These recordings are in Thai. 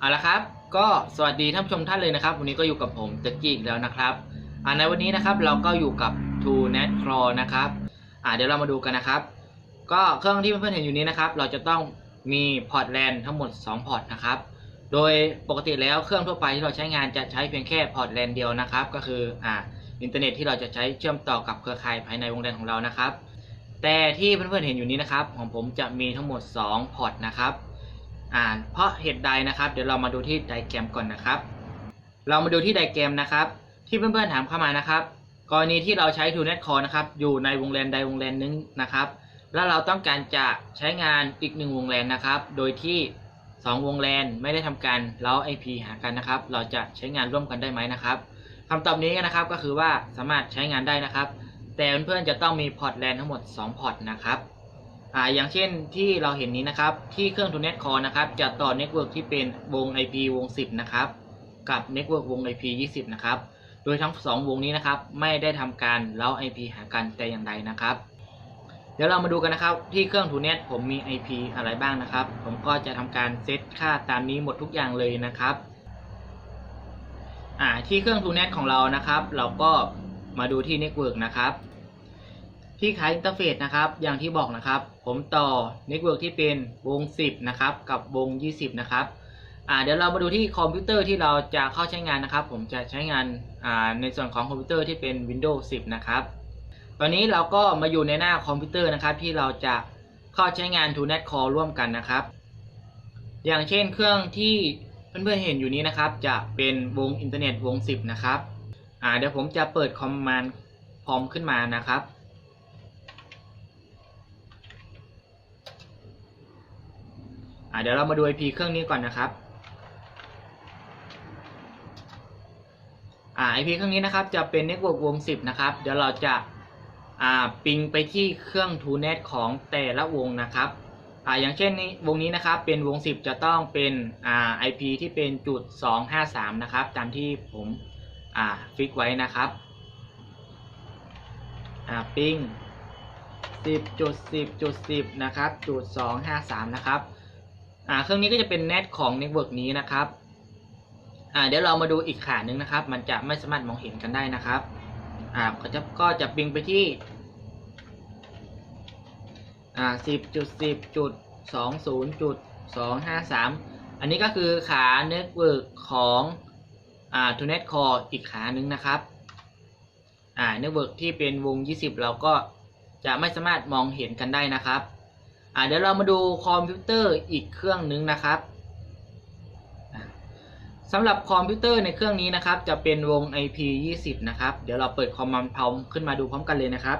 เอาละครับก็สวัสดีท่านผู้ชมท่านเลยนะครับ วันนี้ก็อยู่กับผมจักกี้อีกแล้วนะครับอ่าในวันนี้นะครับเราก็อยู่กับ True Net Pro นะครับอ่าเดี๋ยวเรามาดูกันนะครับ ก็เครื่องที่เพื่อนๆเห็นอยู่นี้นะครับ เราจะต้องมีพอร์ตแลนทั้งหมด 2 พอร์ตนะครับ โดยปกติแล้วเครื่องทั่วไปที่เราใช้งานจะใช้เพียงแค่พอร์ตแลนเดียวนะครับ ก็คืออ่าอินเทอร์เน็ตที่เราจะใช้เชื่อมต่อกับเครือข่ายภายในวงแดนของเรานะครับ แต่ที่เพื่อนๆเห็นอยู่นี้นะครับ ของผมจะมีทั้งหมด 2 พอร์ตนะครับ อ่าเพราะเหตุใดนะครับ เดี๋ยวเรามาดูที่ไดแกรมก่อนนะครับ เรามาดูที่ไดแกรมนะครับ ที่เพื่อนๆถามเข้ามานะครับ กรณีที่เราใช้ TrueNet Core นะครับ อยู่ในวงแลนใดวงแลนหนึงนะครับ แล้วเราต้องการจะใช้งานอีกหนึ่งวงแลนนะครับ โดยที่ 2 วงแลนไม่ได้ทำการเล้า IP หากันนะครับ เราจะใช้งานร่วมกันได้ไหมนะครับคำตอบนี้นะครับก็คือว่าสามารถใช้งานได้นะครับ แต่เพื่อนๆจะต้องมีพอร์ตแลนทั้งหมด 2 พอร์ตนะครับ อ่าอย่างเช่นที่เราเห็นนี้นะครับ ที่เครื่อง TrueNet Core นะครับ จะต่อเน็ตเวิร์กที่เป็นวง IP วง 10 นะครับ กับเน็ตเวิร์กวง IP 20 นะครับ โดยทั้ง 2 วงนี้นะครับ ไม่ได้ทำการเล้า IP หากันแต่อย่างใดนะครับ เดี๋ยวเรามาดูกันนะครับ ที่เครื่อง TrueNet ผมมี IP อะไรบ้างนะครับ ผมก็จะทำการเซตค่าตามนี้หมดทุกอย่างเลยนะครับอ่าที่เครื่อง TrueNet ของเรานะครับ เราก็มาดูที่เน็ตเวิร์กนะครับ ที่ขายอินเทอร์เฟซนะครับอย่างที่บอกนะครับ ผมต่อเน็ตเวิร์กที่เป็นวง 10 นะครับ กับวง 20 นะครับ่าเดี๋ยวเรามาดูที่คอมพิวเตอร์ที่เราจะเข้าใช้งานนะครับ ผมจะใช้งานอ่าในส่วนของคอมพิวเตอร์ที่เป็น Windows 10 นะครับ ตอนนี้เราก็มาอยู่ในหน้าคอมพิวเตอร์นะครับ ที่เราจะเข้าใช้งาน TrueNet Core ร่วมกันนะครับ อย่างเช่นเครื่องที่เพื่อนๆเห็นอยู่นี้นะครับ จะเป็นวงอินเทอร์เน็ตวง 10 นะครับอ่าเดี๋ยวผมจะเปิดคอมมานด์พร้อมขึ้นมานะครับ อ่า เดี๋ยวเรามาดู IP เครื่องนี้ก่อนนะครับอ่า IP เครื่องนี้นะครับจะเป็น Network วง 10 นะครับ เดี๋ยวเราจะอ่าปิงไปที่เครื่อง TrueNet ของแต่ละวงนะครับอ่าอย่างเช่นนี้วงนี้นะครับเป็นวง 10 จะต้องเป็นอ่า IP ที่เป็นจุด 253 นะครับตามที่ผมอ่าฟิกไว้นะครับอ่าปิง10จุด10จุด10 นะครับจุด 253 นะครับ อ่าเครื่องนี้ก็จะเป็นเน็ตของเน็ตเวิร์กนี้นะครับอ่าเดี๋ยวเรามาดูอีกขาหนึ่งนะครับ มันจะไม่สามารถมองเห็นกันได้นะครับอ่าก็จะก็จะปิงไปที่อ่าสิบจุดสิบจุดสองศูนย์จุดสองห้าสามอันนี้ก็คือขาเน็ตเวิร์กของอ่าทูเน็ตคอร์อีกขาหนึ่งนะครับอ่าเน็ตเวิร์กที่เป็นวง 20 เราก็จะไม่สามารถมองเห็นกันได้นะครับ อ่าเดี๋ยวเรามาดูคอมพิวเตอร์อีกเครื่องหนึงนะครับสำหรับคอมพิวเตอร์ในเครื่องนี้นะครับ จะเป็นวง IP 20 นะครับ เดี๋ยวเราเปิดคอมมันพร้อมขึ้นมาดูพร้อมกันเลยนะครับ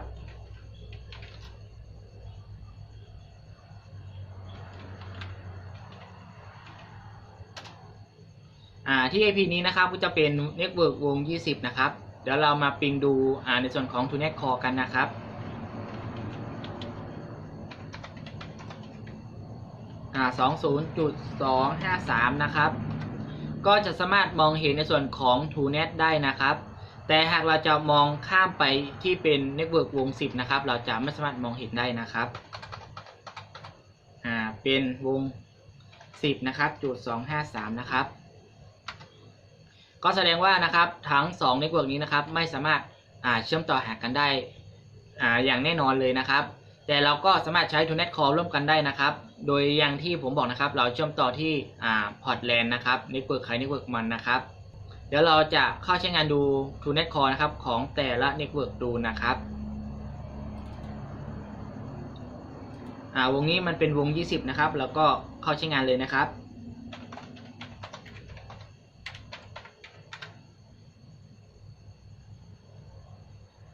ที่ IP นี้นะครับก็จะเป็น Network วง 20 นะครับ เดี๋ยวเรามาปิงดูในส่วนของ t u n e t Core กันนะครับ อ่า20.253นะครับ ก็จะสามารถมองเห็นในส่วนของ TrueNet ได้นะครับ แต่หากเราจะมองข้ามไปที่เป็น Network วง10นะครับ เราจะไม่สามารถมองเห็นได้นะครับอ่าเป็นวง10นะครับจุด253นะครับ ก็แสดงว่านะครับทั้ง2 Network นี้นะครับไม่สามารถอ่าเชื่อมต่อหากันได้อ่าอย่างแน่นอนเลยนะครับ แต่เราก็สามารถใช้ TrueNet Core ร่วมกันได้นะครับ โดยอย่างที่ผมบอกนะครับ เราเชื่อมต่อที่อ่าพอร์ตแลนนะครับ Network ใคร Network มันนะครับ เดี๋ยวเราจะเข้าใช้งานดู TrueNet Core นะครับของแต่ละ Network ดูนะครับอ่าวงนี้มันเป็นวง 20 นะครับ แล้วก็เข้าใช้งานเลยนะครับ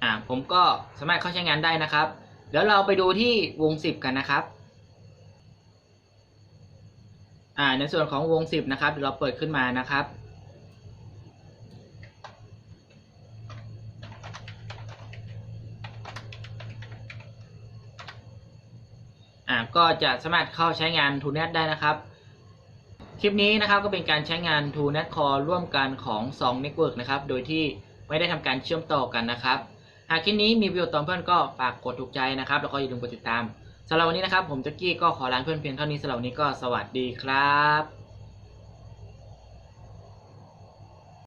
อ่าผมก็สามารถเข้าใช้งานได้นะครับ เดี๋ยวเราไปดูที่วง10กันนะครับ อ่า ในส่วนของวง10นะครับเราเปิดขึ้นมานะครับ อ่า ก็จะสามารถเข้าใช้งาน TrueNet ได้นะครับคลิปนี้นะครับก็เป็นการใช้งาน TrueNet Core ร่วมกันของ2 Network นะครับ โดยที่ไม่ได้ทำการเชื่อมต่อกันนะครับ หากคลิปนี้มีประโยชน์ต่อเพื่อนก็ฝากกดถูกใจนะครับ แล้วก็อย่าลืมกดติดตามสำหรับวันนี้นะครับ ผมจ็กกี้ก็ขอลาเพื่อนเพียงเท่านี้สำหรับวันนี้ก็สวัสดีครับ